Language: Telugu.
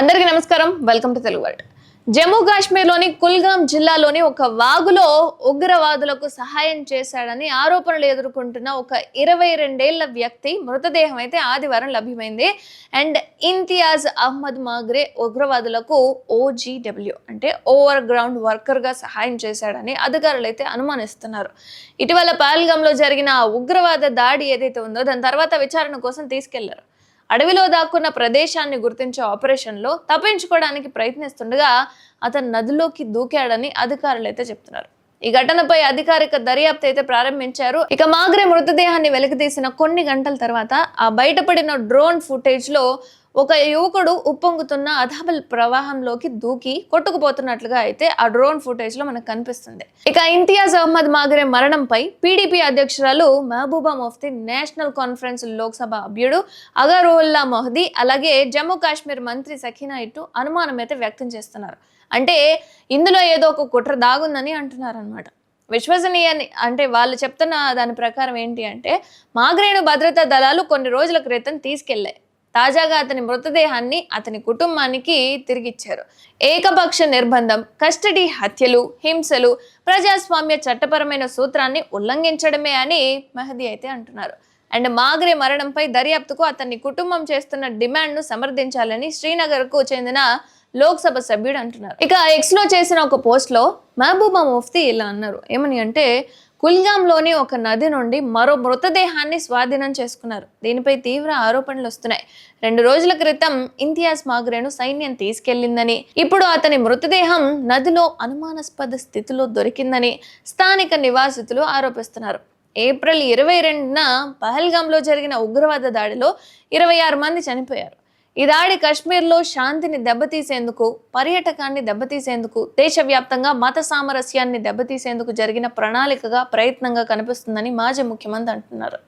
అందరికీ నమస్కారం. Welcome to Telugu world Jammu కాశ్మీర్లోని కుల్గాం జిల్లాలోని ఒక వాగులో ఉగ్రవాదులకు సహాయం చేశాడని ఆరోపణలు ఎదుర్కొంటున్న ఒక ఇరవై రెండేళ్ళ వ్యక్తి మృతదేహం అయితే ఆదివారం లభ్యమైంది. అండ్ ఇంతియాజ్ అహ్మద్ మాగ్రే ఉగ్రవాదులకు ఓజీడబ్ల్యూ అంటే ఓవర్ గ్రౌండ్ వర్కర్గా సహాయం చేశాడని అధికారులు అయితే అనుమానిస్తున్నారు. ఇటీవల పహల్గాంలో జరిగిన ఆ ఉగ్రవాద దాడి ఏదైతే ఉందో దాని తర్వాత విచారణ కోసం తీసుకెళ్ళారు. అడవిలో దాక్కున్న ప్రదేశాన్ని గుర్తించే ఆపరేషన్లో తప్పించుకోవడానికి ప్రయత్నిస్తుండగా అతను నదిలోకి దూకాడని అధికారులు అయితే చెప్తున్నారు. ఈ ఘటనపై అధికారిక దర్యాప్తు అయితే ప్రారంభించారు. ఇక మాగ్రే మృతదేహాన్ని వెలికితీసిన కొన్ని గంటల తర్వాత ఆ బయటపడిన డ్రోన్ ఫుటేజ్లో ఒక యువకుడు ఉప్పొంగుతున్న అధాబల్ ప్రవాహంలోకి దూకి కొట్టుకుపోతున్నట్లుగా అయితే ఆ డ్రోన్ ఫుటేజ్లో మనకు కనిపిస్తుంది. ఇక ఇంతియాజ్ అహ్మద్ మాగరే మరణంపై పీడీపీ అధ్యక్షురాలు మహబూబా ముఫ్తీ నేషనల్ కాన్ఫరెన్స్ లోక్సభ అభ్యుడు అగరుల్లా మొహదీ అలాగే జమ్మూ కాశ్మీర్ మంత్రి సఖీనా ఇటు అనుమానం అయితే వ్యక్తం చేస్తున్నారు. అంటే ఇందులో ఏదో ఒక కుట్ర దాగుందని అంటున్నారు అనమాట విశ్వసనీయాన్ని అంటే వాళ్ళు చెప్తున్న దాని ప్రకారం ఏంటి అంటే మాగ్రేను భద్రతా దళాలు కొన్ని రోజుల క్రితం తీసుకెళ్ళాయి తాజాగా అతని మృతదేహాన్ని అతని కుటుంబానికి తిరిగిచ్చారు. ఏకపక్ష నిర్బంధం కస్టడీ హత్యలు హింసలు ప్రజాస్వామ్య చట్టపరమైన సూత్రాన్ని ఉల్లంఘించడమే అని మెహదీ అయితే అంటున్నారు. అండ్ మాగ్రే మరణంపై దర్యాప్తుకు అతన్ని కుటుంబం చేస్తున్న డిమాండ్ను సమర్థించాలని శ్రీనగర్కు చెందిన లోక్సభ సభ్యుడు అంటున్నారు. ఇక ఎక్స్లో చేసిన ఒక పోస్ట్లో మహబూబా ముఫ్తీ ఇలా అన్నారు. ఏమని అంటే కుల్గాంలోని ఒక నది నుండి మరో మృతదేహాన్ని స్వాధీనం చేసుకున్నారు. దీనిపై తీవ్ర ఆరోపణలు వస్తున్నాయి. రెండు రోజుల క్రితం ఇంతియాజ్ మాగ్రేను సైన్యం తీసుకెళ్ళిందని ఇప్పుడు అతని మృతదేహం నదిలో అనుమానాస్పద స్థితిలో దొరికిందని స్థానిక నివాసితులు ఆరోపిస్తున్నారు. ఏప్రిల్ ఇరవై రెండున పహల్గాంలో జరిగిన ఉగ్రవాద దాడిలో ఇరవై ఆరు మంది చనిపోయారు. ఈ దాడి కశ్మీర్లో శాంతిని దెబ్బతీసేందుకు పర్యాటకాన్ని దెబ్బతీసేందుకు దేశవ్యాప్తంగా మత సామరస్యాన్ని దెబ్బతీసేందుకు జరిగిన ప్రణాళికగా ప్రయత్నంగా కనిపిస్తుందని మాజీ ముఖ్యమంత్రి అంటున్నారు.